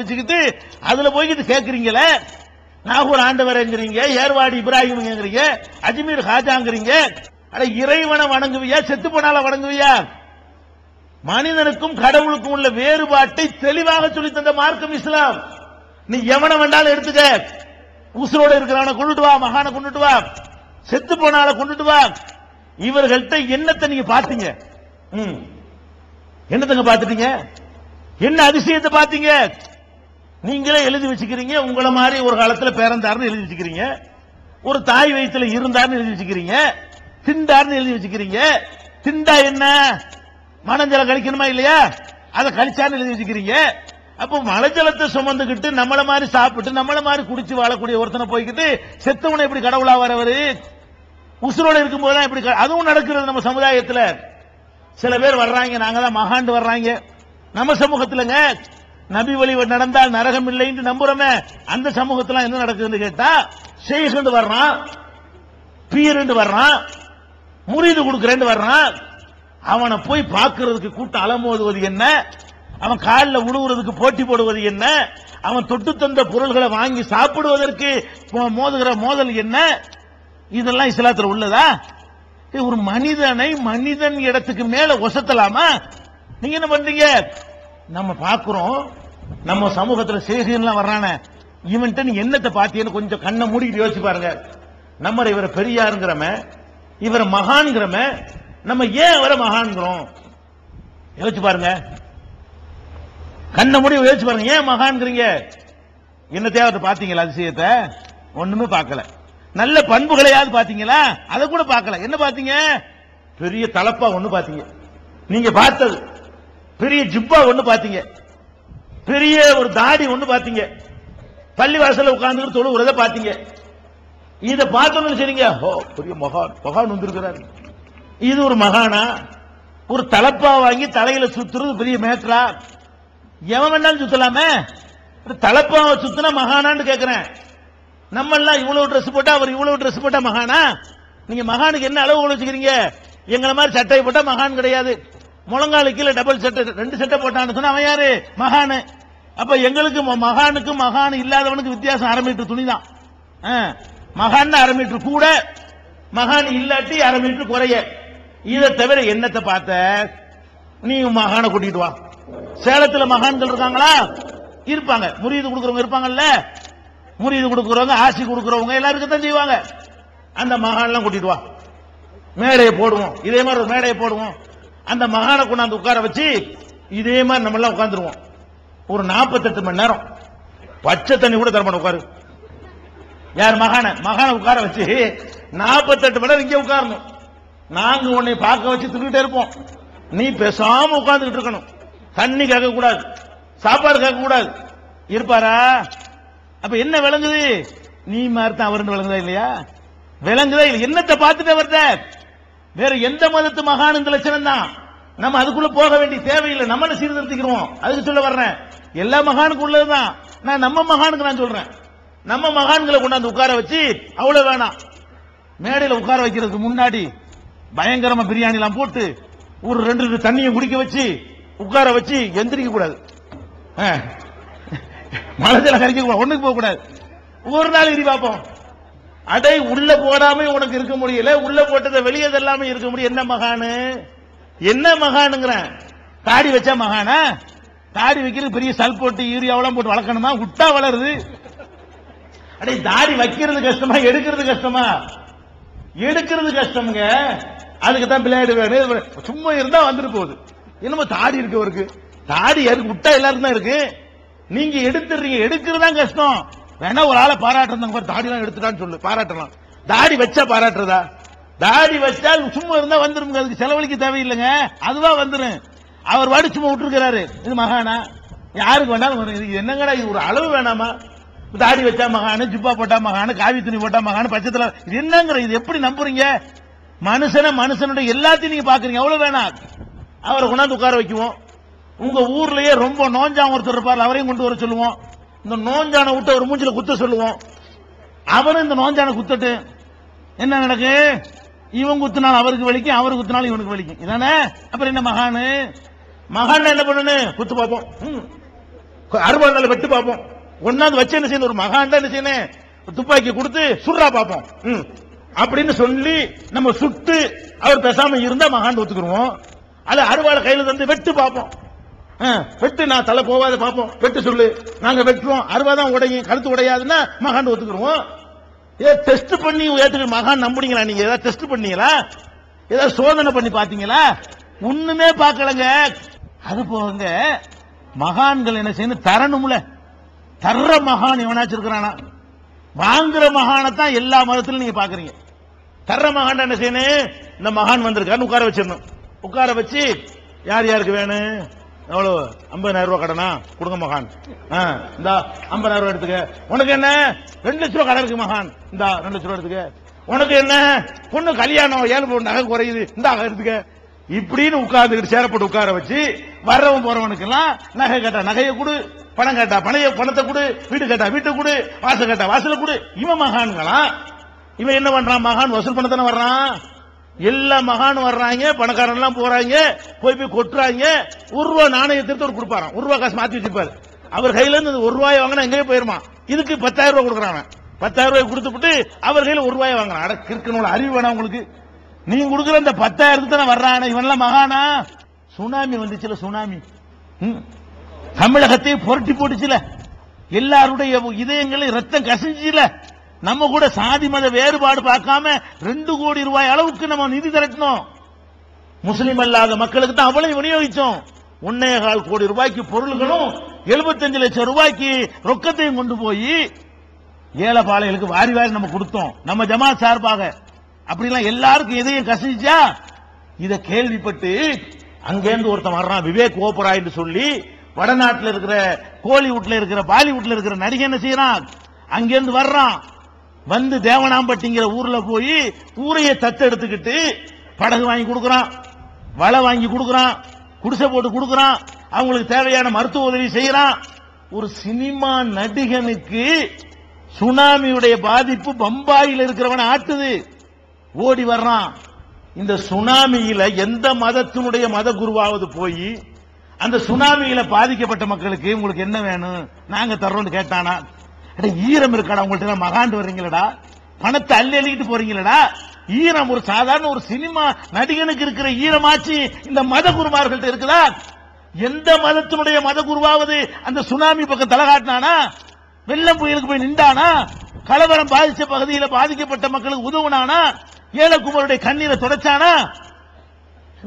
வச்சுக்கிட்டு அதுல போய்கிட்டு கேக்குறீங்களே? நாகூர் ஆண்டவரங்கிறீங்க ஏர்வாடி இப்ராஹிம்ங்கிறீங்க அஜ்மீர் ஹாஜாங்கிறீங்க அட இறைவனை வணங்குவியா செத்து போனால வணங்குவியா? மனிதனுக்கும் கடவுளுக்கும் உள்ள வேறுபாட்டை தெளிவாக சொல்லி தந்த மார்க்கம் இஸ்லாம். நீ எவனை வேண்டாலும் எடுத்துக்க. உசுரோட இருக்கிறவனை கொண்டுட்டு வா மகானை கொண்டுட்டு வா. செத்து போனால கொண்டுட்டு வா. இவர்கள்ட்ட என்னத்தை நீங்க பாத்தீங்க? என்னத்தங்க பாத்துட்டீங்க? என்ன அதிசயத்தை பாத்தீங்க? நீங்களே எழுதி வச்சுக்கிறீங்க உங்களை மாதிரி ஒரு காலத்தில் பேரந்தார்னு எழுதி வச்சுக்கிறீங்க ஒரு தாய் வயிற்றுல இருந்தாருன்னு எழுதி வச்சுக்கிறீங்க திண்டார்னு எழுதி வச்சுக்கிறீங்க திண்டா என்ன? மனஞ்சலம் கழிக்கணுமா இல்லையா? அதை கழிச்சான்னு எழுதி வச்சுக்கிறீங்க. அப்போ மலைஜலத்தை சுமந்துக்கிட்டு நம்மள மாதிரி சாப்பிட்டு நம்மள மாதிரி குடிச்சு வாழக்கூடிய ஒருத்தனை போய்கிட்டு செத்தவனை எப்படி கடவுளா வரவரு உசுரோட இருக்கும்போது தான் இப்படி க- அதுவும் நடக்கிறது நம்ம சமுதாயத்தில். சில பேர் வர்றாங்க நாங்க தான் மகாண்டு வர்றாங்க. நம்ம சமூகத்தில்ங்க நபி வழி நடந்தால் நரகம் இல்லைன்னு நம்புறோமே. அந்த சமூகத்துல என்ன நடக்குதுன்னு கேட்டா ஷேഖ് வர்றான் பீருண்டு வர்றான் முறிது கொடுக்குறேன்னு வர்றான். அவனை போய் பார்க்கறதுக்கு கூட்டம் அலமோதுவது என்ன? அவன் காலில் உழுவுறதுக்கு போட்டி போடுவது என்ன? அவன் தொட்டு தந்த பொருள்களை வாங்கி சாப்பிடுவதற்கு மோதுகிற மோதல் என்ன? இதெல்லாம் இஸ்லாத்தில் உள்ளதா? இது ஒரு மனிதனை மனிதன் இடத்துக்கு மேல ஒசத்தலாமா? நீங்க என்ன பண்றீங்க? நம்ம பார்க்கிறோம் நம்ம சமூகத்துல செய்கைலாம் வர்றானே இவன்ட்டு நீ என்னத்தை பாத்தீங்கன்னு கொஞ்சம் கண்ணை மூடிட்டு யோசிச்சு பாருங்க. நம்ம இவரை பெரியாருங்கிறம இவரை மகான்கிறம நம்ம ஏன் அவரை மகான்கிறோம் யோசிச்சு பாருங்க. கண்ணை மூடி யோசிச்சு பாருங்க ஏன் மகான்கிறீங்க என்னத்தையா அவர் பாத்தீங்களா அதிசயத்தை? ஒண்ணுமே பார்க்கல நல்ல பண்புகளையாவது பாத்தீங்களா? அதை கூட பார்க்கல என்ன பாத்தீங்க? பெரிய தலப்பா ஒண்ணு பாத்தீங்க. நீங்க பார்த்தது. பெரிய ஜிப்பா ஒண்ணு பாத்தீங்க. பெரிய ஒரு தாடி ஒண்ணு பாத்தீங்க. பள்ளிவாசல்ல உட்கார்ந்து தொழுகிறத பாத்தீங்க. இத பார்த்தோம்னு சரிங்க ஓ பெரிய மகான் மகான் வந்திருக்கிறார். இது ஒரு மகானா? ஒரு தலப்பா வாங்கி தலையில சுத்துறது பெரிய மேட்ரா எவன் வேணாலும் சுத்தலாமே? தலப்பாவை சுத்தினா மகானான்னு கேக்குறேன். நம்ம எல்லாம் இவ்வளவு ட்ரெஸ் போட்டா அவர் இவ்வளவு ட்ரெஸ் போட்டா மகானா? நீங்க மகானுக்கு என்ன அளவு வச்சுக்கிறீங்க எங்களை மாதிரி சட்டை போட்டா மகான் கிடையாது. முழங்காலு கீழே டபுள் சட்டை ரெண்டு சட்டை போட்டான்னு சொன்னா அவன் யாரு? மகானு. அப்ப எங்களுக்கு ம- மகானுக்கும் மகான் இல்லாதவனுக்கு வித்தியாசம் அரை மீட்டர் துணி தான் மகான் அரை மீட்டர் கூட மகான் இல்லாட்டி அரை மீட்டர் குறைய. இதை தவிர என்னத்தை பார்த்த? நீ மகானை கூட்டிட்டு வா. சேலத்துல மகான்கள் இருக்காங்களா? இருப்பாங்க. முறியது கொடுக்கறவங்க இருப்பாங்கல்ல? முறியது கொடுக்கறவங்க ஆசி கொடுக்கறவங்க எல்லாருக்கும் தான் செய்வாங்க. அந்த மகான்லாம் கூட்டிட்டு வா. மேடையை போடுவோம். இதே மாதிரி ஒரு மேடையை போடுவோம். அந்த மகானை கொண்டாந்து உட்கார வச்சு இதே மாதிரி நம்மளாம் உட்காந்துருவோம் ஒரு 48 மணி நேரம். பச்சை தண்ணி கூட தரமான உட்காரு. யார் மகான? மகானை உட்கார வச்சு 48 மணி நேரம் இங்கே உட்காரணும். நாங்க உன்னை பார்க்க வச்சு திருக்கிட்டே இருப்போம். நீ பேசாம உட்கார்ந்துக்கிட்டு இருக்கணும். தண்ணி கேட்க கூடாது சாப்பாடு கேட்க கூடாது இருப்பாரா? அப்ப என்ன விளங்குது? நீ மாதிரி தான் அவருன்னு விளங்குதா இல்லையா? விளங்குதா இல்லை என்னத்தை பார்த்துட்டு வருத வேற எந்த மதத்து மகான் இந்த லட்சணம் தான் நம்ம அதுக்குள்ள போக வேண்டிய தேவையில்லை. நம்ம சீர்திருத்திக்கிறோம்? அதுக்கு சொல்ல வர்றேன். எல்லா மகானுக்கும் உள்ளதுதான். நான் நம்ம மகானுக்கு நான் சொல்றேன். நம்ம மகான்களை கொண்டாந்து உட்கார வச்சு அவ்வளவு வேணாம். மேடையில் உட்கார வைக்கிறதுக்கு முன்னாடி பயங்கரமா பிரியாணி எல்லாம் போட்டு ஒரு ரெண்டு லிட்டர் தண்ணியை குடிக்க வச்சு உட்கார வச்சு எந்திரிக்க கூடாது. மனதில் கறிக்க கூடாது. ஒண்ணுக்கு போக கூடாது. ஒரு நாள் இடி பார்ப்போம். அடை உள்ள போடாம உனக்கு இருக்க முடியல. உள்ள போட்டதை வெளியே எல்லாமே இருக்க முடியும் என்ன மகானு? என்ன மகானுங்கிறேன். தாடி வச்சா மகானா? தாடி வைக்கிறது பெரிய சல் போட்டு யூரியாவெல்லாம் போட்டு வளர்க்கணுமா? விட்டா வளருது. அடே தாடி வைக்கிறது கஷ்டமா எடுக்கிறது கஷ்டமா? எடுக்கிறது கஷ்டம்ங்க. அதுக்கு தான் பிளேடு வேணும் சும்மா இருந்தா வந்துட்டு போகுது. என்னமோ தாடி இருக்கு அவருக்கு. தாடி இருக்கு விட்டா எல்லாருக்கும் தான் இருக்கு. நீங்க எடுத்துறீங்க எடுக்கிறது தான் கஷ்டம். வேணா ஒரு ஆளை பாராட்டுறதுங்க பாரு தாடி எல்லாம் எடுத்துட்டான்னு சொல்லு பாராட்டலாம். தாடி வச்சா பாராட்டுறதா? தாடி வச்சா சும்மா இருந்தா வந்துருங்க அதுக்கு செலவழிக்க தேவையில்லைங்க. அதுதான் வந்துரும். அவர் வாடி சும்மா விட்டுருக்கிறாரு. இது மகானா? யாருக்கு வேணாலும் இது என்னங்கடா இது ஒரு அளவு வேணாமா? தாடி வச்சா மகானு ஜிப்பா போட்டா மகானு காவி துணி போட்டா மகானு பச்சத்துல இது என்னங்கிற இது எப்படி நம்புறீங்க? மனுஷனை மனுஷனுடைய எல்லாத்தையும் நீங்க பாக்குறீங்க. எவ்வளவு வேணாம் அவரை கொண்டாந்து உட்கார வைக்குவோம். உங்க ஊர்லயே ரொம்ப நோஞ்சான் ஒருத்தர் இருப்பார் அவரையும் கொண்டு வர சொல்லுவோம். இந்த நோஞ்சான விட்டு ஒரு மூஞ்சில குத்த சொல்லுவோம். அவரும் இந்த நோஞ்சானை குத்தட்டு என்ன நடக்கு? இவன் குத்துனாலும் அவருக்கு வலிக்கும் அவர் குத்துனாலும் இவனுக்கு வலிக்கும். இதானே? அப்புறம் என்ன மகானு? மகான் என்ன பண்ணனு குத்து பார்ப்போம். ம். நாள் வெட்டு பார்ப்போம். ஒன்னாவது வச்சு என்ன செய்யணும்? ஒரு மகான் என்ன செய்யணும்? துப்பாக்கி கொடுத்து சுடுறா பார்ப்போம். ம். அப்படின்னு சொல்லி நம்ம சுட்டு அவர் பேசாம இருந்தா மகான் ஒத்துக்குருவோம் அது அறுவாளை கையில தந்து வெட்டு பார்ப்போம். ஆ, வெட்டு நான் தலை போவாத பார்ப்போம். வெட்டு சொல்லு. நாங்க அருவா தான் உடையும் கழுத்து உடையாதுன்னா மகான் ஒத்துக்குருவோம் ஏ டெஸ்ட் பண்ணி ஏத்துக்க மகான் நம்புறீங்களா நீங்க? ஏதாவது டெஸ்ட் பண்ணீங்களா? ஏதாவது சோதனை பண்ணி பாத்தீங்களா ஒண்ணுமே பார்க்கலங்க. அது போக மகான்கள் என்ன செய்யணும்? தரணும்ல. தர்ற மகான் எவனாச்சும் இருக்கிறானா வாங்குற மகானத்தான் தான் எல்லா மதத்திலும் நீங்க பாக்குறீங்க. தர்ற மகான் என்ன செய்யணும்? இந்த மகான் வந்திருக்கான்னு உட்கார வச்சிடணும். உட்கார வச்சு யார் யாருக்கு வேணும்? எவ்வளவு? ஐம்பதாயிரம் ரூபாய் கடனா? கொடுங்க மகான். ஆ, இந்தா ஐம்பதாயிரம் ரூபாய் எடுத்துக்க. உனக்கு என்ன? ரெண்டு லட்ச ரூபாய் கடன் இருக்கு மகான். இந்தா ரெண்டு லட்ச ரூபாய் எடுத்துக்க. உனக்கு என்ன? பொண்ணு கல்யாணம் ஏழு பொண்ணு நகை குறையுது. இந்த எடுத்துக்க. இப்படின்னு உட்கார்ந்துக்கிட்டு சேரப்பட்டு உட்கார வச்சு வர்றவன் போறவனுக்கெல்லாம் நகை கேட்டா நகையை கொடு பணம் கேட்டா பணைய பணத்தை கொடு வீடு கேட்டா வீட்டை கொடு வாசல் கேட்டா வாசலை கொடு. இவன் மகான்களா? இவன் என்ன பண்றான்? மகான் வசூல் பண்ண வர்றான்? எல்லா மகானும் வர்றாங்க பணக்காரன் எல்லாம் போறாங்க போய் போய் கொட்டுறாங்க. ஒரு ரூபா நாணயம் எடுத்து ஒரு கொடுப்பாராம். ஒரு ரூபா காசு மாத்தி வச்சிருப்பாரு. அவர் கையில இருந்து இந்த ஒரு ரூபாய் வாங்கினா எங்கேயே போயிருமா? இதுக்கு பத்தாயிரம் ரூபாய் கொடுக்குறான் பத்தாயிரம் ரூபாய் கொடுத்துட்டு அவர் கையில ஒரு ரூபாய் வாங்குறான். அட கிறுக்கனோட அறிவு வேணாம் உங்களுக்கு. நீ கொடுக்குற இந்த பத்தாயிரத்துக்கு தானே வர்றானே? இவன் எல்லாம் மகானா? சுனாமி வந்துச்சுல சுனாமி. தமிழகத்தை புரட்டி போட்டுச்சுல. எல்லாருடைய இதயங்களையும் ரத்தம் கசிஞ்சுல நம்ம கூட சாதி மத வேறுபாடு பார்க்காம ரெண்டு கோடி ரூபாய் அளவுக்கு நம்ம நிதி திரட்டினோம். முஸ்லீம் அல்லாத மக்களுக்கு தான் அவ்வளவு விநியோகிச்சோம். ஒன்னே கால் கோடி ரூபாய்க்கு பொருள்களும் 75 லட்சம் ரூபாய்க்கு ரொக்கத்தையும் கொண்டு போய் ஏழை வாரி வாரி நம்ம கொடுத்தோம். நம்ம ஜமாத் சார்பாக. அப்படிலாம் எல்லாருக்கும் எதையும் கசிச்சா இத கேள்விப்பட்டு அங்கேருந்து ஒருத்தன் வர்றான் விவேக் ஓபராய் சொல்லி வடநாட்டில் இருக்கிற கோலிவுட்ல இருக்கிற பாலிவுட்ல இருக்கிற நடிகை என்ன செய்யறான்? அங்கேருந்து வர்றான். வந்து தேவனாம்பட்டிங்கிற ஊர்ல போய் ஊரையே தத்தெடுத்துக்கிட்டு படகு வாங்கி கொடுக்கறான் வலை வாங்கி கொடுக்கறான் குடிசை போட்டு கொடுக்கறான் அவங்களுக்கு தேவையான மருத்துவ உதவி செய்யறான். ஒரு சினிமா நடிகனுக்கு சுனாமியுடைய பாதிப்பு பம்பாயில் இருக்கிறவனை ஆட்டுது. ஓடி வர்றான். இந்த சுனாமியில எந்த மதத்தினுடைய மத குருவாவது போய் அந்த சுனாமியில பாதிக்கப்பட்ட மக்களுக்கு உங்களுக்கு என்ன வேணும்? நாங்க தர்றோம்னு கேட்டானா? ஈரம் இருக்காடா உங்கள்ட்ட மகாண்டு வர்றீங்களடா. பணத்தை அள்ளி அள்ளிட்டு போறீங்களடா. ஈரம் ஒரு சாதாரண ஒரு சினிமா நடிகனுக்கு இருக்கிற ஈரமாச்சு இந்த மத குருமார்கள்ட்ட இருக்குதா? எந்த மதத்தினுடைய மத குருவாவது அந்த சுனாமி பக்கம் தலை காட்டினானா? வெள்ளம் புயலுக்கு போய் நின்றானா? கலவரம் பாதிச்ச பகுதியில் பாதிக்கப்பட்ட மக்களுக்கு உதவுனானா? ஏலக்குமருடைய கண்ணீரை தொடச்சானா?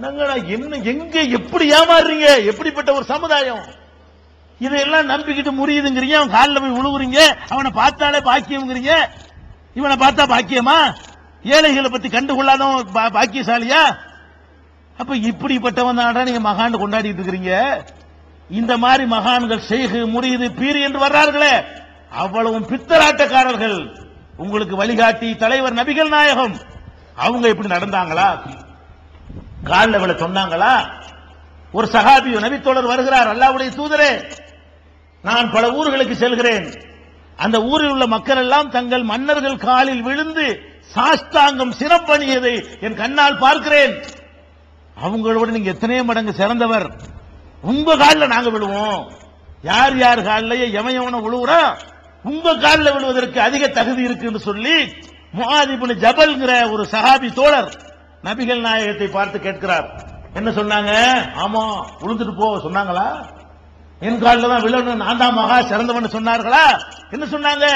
என்னங்கடா என்ன எங்க எப்படி ஏமாறுறீங்க? எப்படிப்பட்ட ஒரு சமுதாயம்? இதையெல்லாம் நம்பிக்கிட்டு முறியுதுங்கிறீங்க அவன் காலில் போய் உழுவுறீங்க அவனை பார்த்தாலே பாக்கியம்ங்கிறீங்க. இவனை பார்த்தா பாக்கியமா? ஏழைகளை பத்தி கண்டுகொள்ளாதவன் பா- பாக்கியசாலியா? அப்ப இப்படிப்பட்டவன் தான் நீங்க மகான் கொண்டாடிட்டு இருக்கிறீங்க. இந்த மாதிரி மகான்கள் செய்கு முறியுது பீரி என்று வர்றார்களே. அவ்வளவும் பித்தராட்டக்காரர்கள். உங்களுக்கு வழிகாட்டி தலைவர் நபிகள் நாயகம். அவங்க இப்படி நடந்தாங்களா? காலில் விழ சொன்னாங்களா? ஒரு சகாபியோ நபித்தோழர் வருகிறார் அல்லாவுடைய தூதரே நான் பல ஊர்களுக்கு செல்கிறேன். அந்த ஊரில் உள்ள மக்கள் எல்லாம் தங்கள் மன்னர்கள் காலில் விழுந்து சாஷ்டாங்கம் சிறப்பணியதை என் கண்ணால் பார்க்கிறேன். அவங்களோட நீங்க எத்தனையோ மடங்கு சிறந்தவர். உங்க காலில் நாங்க விழுவோம். யார் யார் காலிலேயே எவன் எவனை விழுவுறா உங்க காலில் விழுவதற்கு அதிக தகுதி இருக்குன்னு சொல்லி முகாதிபுனு ஜபல்ங்கிற ஒரு சஹாபி தோழர் நபிகள் நாயகத்தை பார்த்து கேட்கிறார். என்ன சொன்னாங்க? ஆமா உளுந்துட்டு போ சொன்னாங்களா? என் காலில் தான் விழணும் நான் தான் மகா சிறந்தவன் சொன்னார்களா? என்ன சொன்னாங்க?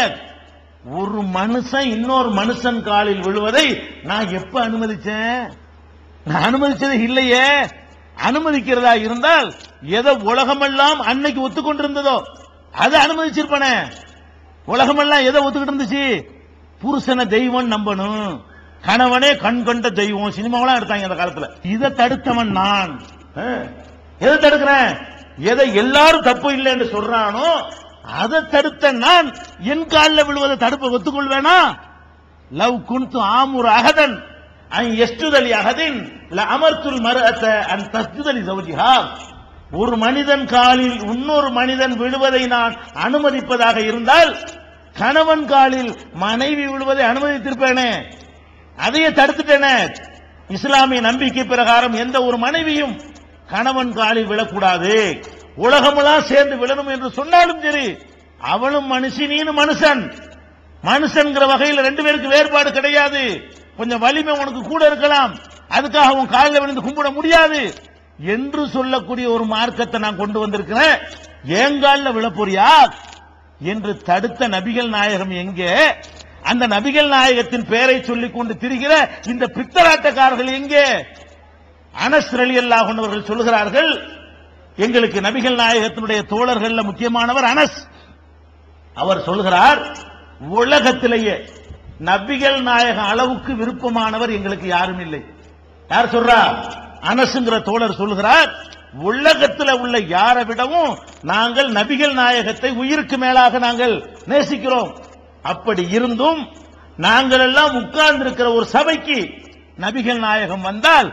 ஒரு மனுஷன் இன்னொரு மனுஷன் காலில் விழுவதை நான் எப்ப அனுமதிச்சேன்? நான் அனுமதிச்சது இல்லையே. அனுமதிக்கிறதா இருந்தால் எதை உலகமெல்லாம் அன்னைக்கு ஒத்துக்கொண்டிருந்ததோ அதை அனுமதிச்சிருப்பனே. உலகமெல்லாம் எதை ஒத்துக்கிட்டு இருந்துச்சு? புருஷனை தெய்வம் நம்பணும். கணவனே கண் கண்ட தெய்வம். சினிமாவெல்லாம் எடுத்தாங்க அந்த காலத்துல. இதை தடுத்தவன் நான். ஆ, எதை தடுக்கிறேன்? எதை எல்லாரும் தப்பு இல்லைன்னு சொல்றானோ அதை தடுத்த நான். என் காலில் விழுவதை தடுப்பை ஒத்துக்கொள்வேனா? லவ் குன்து ஆமுர் அகதன் அன் எஸ்டுதலி அகதின் ல அமர்த்துல் மரஅத்த அன் தஸ்துதலி சௌஜிஹா. ஒரு மனிதன் காலில் இன்னொரு மனிதன் விழுவதை நான் அனுமதிப்பதாக இருந்தால் கணவன் காலில் மனைவி விழுவதை அனுமதித்திருப்பேனே. அதையே தடுத்துட்டேனே. இஸ்லாமிய நம்பிக்கை பிரகாரம் எந்த ஒரு மனைவியும் கணவன் காலில் விழக்கூடாது. உலகமெல்லாம் சேர்ந்து விழணும் என்று சொன்னாலும் சரி அவளும் மனுஷி நீனும் மனுஷன். மனுஷன்கிற வகையில் ரெண்டு பேருக்கு வேறுபாடு கிடையாது. கொஞ்சம் வலிமை உனக்கு கூட இருக்கலாம். அதுக்காக உன் காலில் விழுந்து கும்பிட முடியாது. என்று சொல்லக்கூடிய ஒரு மார்க்கத்தை நான் கொண்டு வந்திருக்கிறேன். ஏங்காலில் விழப்போறியா என்று தடுத்த நபிகள் நாயகம் எங்கே? அந்த நபிகள் நாயகத்தின் பெயரை சொல்லிக் கொண்டு திரிகிற இந்த பித்தராட்டக்காரர்கள் எங்கே? அனஸ் ரலியல்லாஹு அவர்கள் எங்களுக்கு நபிகள் நாயகத்தினுடைய தோழர்கள்ல முக்கியமானவர் அனஸ். அவர் சொல்கிறார் உலகத்திலேயே நபிகள் நாயக அளவுக்கு விருப்பமானவர் எங்களுக்கு யாரும் இல்லை. யார் சொல்றா? அனசுங்கிற தோழர் சொல்லுகிறார் உலகத்தில் உள்ள யாரை விடவும் நாங்கள் நபிகள் நாயகத்தை உயிருக்கு மேலாக நாங்கள் நேசிக்கிறோம். அப்படி இருந்தும் நாங்கள் எல்லாம் உட்கார்ந்திருக்கிற ஒரு சபைக்கு நபிகள் நாயகம் வந்தால்